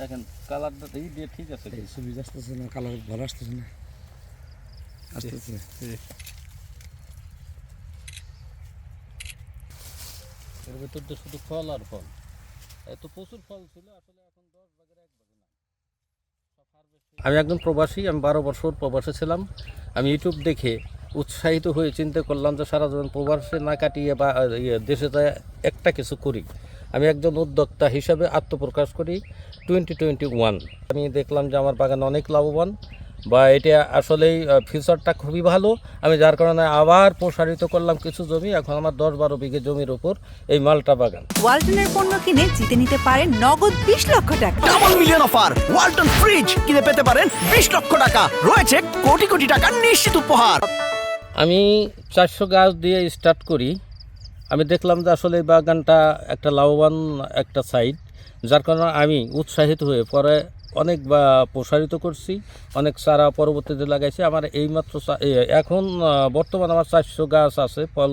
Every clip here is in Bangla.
দেখেন কালারটা এই দিয়ে ঠিক আছে। এই ছবি আসতেছে না কালার ভালো আসতেছে না? আসতেছে। এর ভিতর দিয়ে শুধু ফল আর ফল। এত প্রচুর ফল ছিল আসলে এখন দশ ভাগের এক ভাগে না আমি একজন প্রবাসী আমি বারো বছর প্রবাসে ছিলাম। আমি ইউটিউব দেখে উৎসাহিত হয়ে চিন্তা করলাম যে সারা জীবন প্রবাসে না কাটিয়ে বা ইয়ে, দেশে যায় একটা কিছু করি। আমি একজন উদ্যোক্তা হিসাবে আত্মপ্রকাশ করি টোয়েন্টি টোয়েন্টি ওয়ান আমি দেখলাম যে আমার বাগান অনেক লাভবান বা এটা আসলেই ফিউচারটা খুবই ভালো। আমি যার কারণে আবার প্রসারিত করলাম কিছু জমি। এখন আমার দশ বারো বিঘে জমির উপর এই মালটা বাগান। ওয়ালটনের পণ্য কিনে জিতে নিতে পারেন নগদ বিশ লক্ষ টাকা। Double million offer Walton fridge কিনে পেতে পারেন বিশ লক্ষ টাকা। রয়েছে কোটি কোটি টাকার নিশ্চিত উপহার। আমি চারশো গাছ দিয়ে স্টার্ট করি। আমি দেখলাম যে আসলে এই বাগানটা একটা লাভবান একটা সাইড যার কারণে আমি উৎসাহিত হয়ে পরে অনেক বা প্রসারিত করছি, অনেক চারা পরবর্তীতে লাগাইছি। আমার এইমাত্র এখন বর্তমান আমার চারশো গাছ আছে, ফল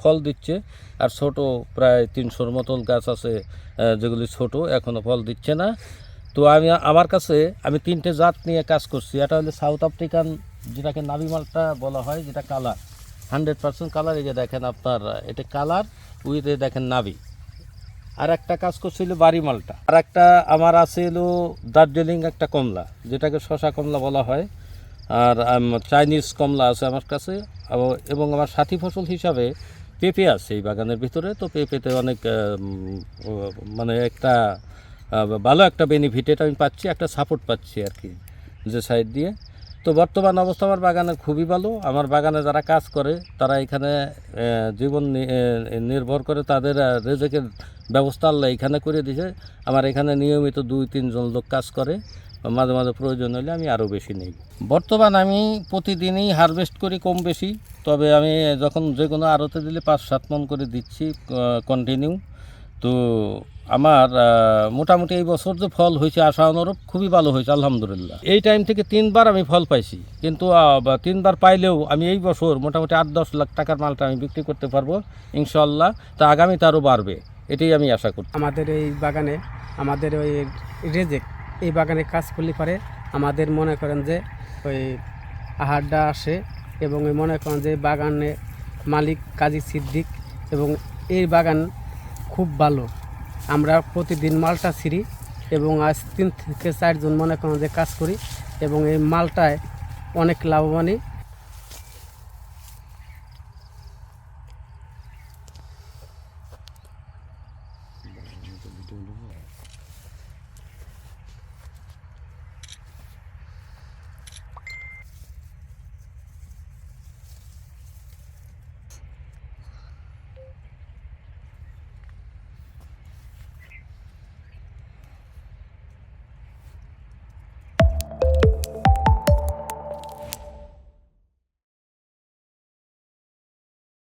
ফল দিচ্ছে, আর ছোট প্রায় তিনশোর মতন গাছ আছে যেগুলি ছোট এখনও ফল দিচ্ছে না। তো আমি, আমার কাছে, আমি তিনটে জাত নিয়ে কাজ করছি। এটা হলো সাউথ আফ্রিকান যেটাকে নাবি মালটা বলা হয়, যেটা কালার হান্ড্রেড পার্সেন্ট কালার এই যে দেখেন আপনার, এটা কালার উইথ এ দেখেন নাবি আর একটা কাজ করছিল বাড়ি মালটা। আর একটা আমার আছে এলো দার্জিলিং একটা কমলা, যেটাকে শশা কমলা বলা হয়। আর চাইনিজ কমলা আছে আমার কাছে। এবং আমার সাথী ফসল হিসাবে পেঁপে আছে এই বাগানের ভিতরে। তো পেঁপেতে অনেক মানে একটা ভালো একটা বেনিফিট এটা আমি পাচ্ছি, একটা সাপোর্ট পাচ্ছি আর কি, যে সাইড দিয়ে। তো বর্তমান অবস্থা আমার বাগানে খুবই ভালো। আমার বাগানে যারা কাজ করে, তারা এখানে জীবন নির্ভর করে তাদের রেজেকের ব্যবস্থা আল্লাহ এখানে করে দিয়েছে আমার এখানে নিয়মিত দুই, তিনজন লোক কাজ করে। মাঝে মাঝে প্রয়োজন হলে আমি আরও বেশি নেই। বর্তমান আমি প্রতিদিনই হারভেস্ট করি কম বেশি। তবে আমি যখন যে কোনো আড়তে দিলে পাঁচ, সাত মন করে দিচ্ছি কন্টিনিউ তো আমার মোটামুটি এই বছর যে ফল হয়েছে আশা অনুরূপ খুবই ভালো হয়েছে, আলহামদুলিল্লাহ। এই টাইম থেকে তিনবার আমি ফল পাইছি, কিন্তু তিনবার পাইলেও আমি এই বছর মোটামুটি আট দশ লাখ টাকার মালটা আমি বিক্রি করতে পারব ইনশাল্লাহ তা আগামী তারও বাড়বে, এটাই আমি আশা করছি। আমাদের এই বাগানে, আমাদের ওই রেজেক এই বাগানে কাজ করলে পারে আমাদের মনে করেন যে ওই আহারটা আসে এবং মনে করেন যে বাগানে মালিক কাজী সিদ্দিক এবং এই বাগান খুব ভালো। আমরা প্রতিদিন মালটা ছিঁড়ি এবং আজ তিন থেকে চারজন মনে করেন যে কাজ করি এবং এই মালটায় অনেক লাভবানই।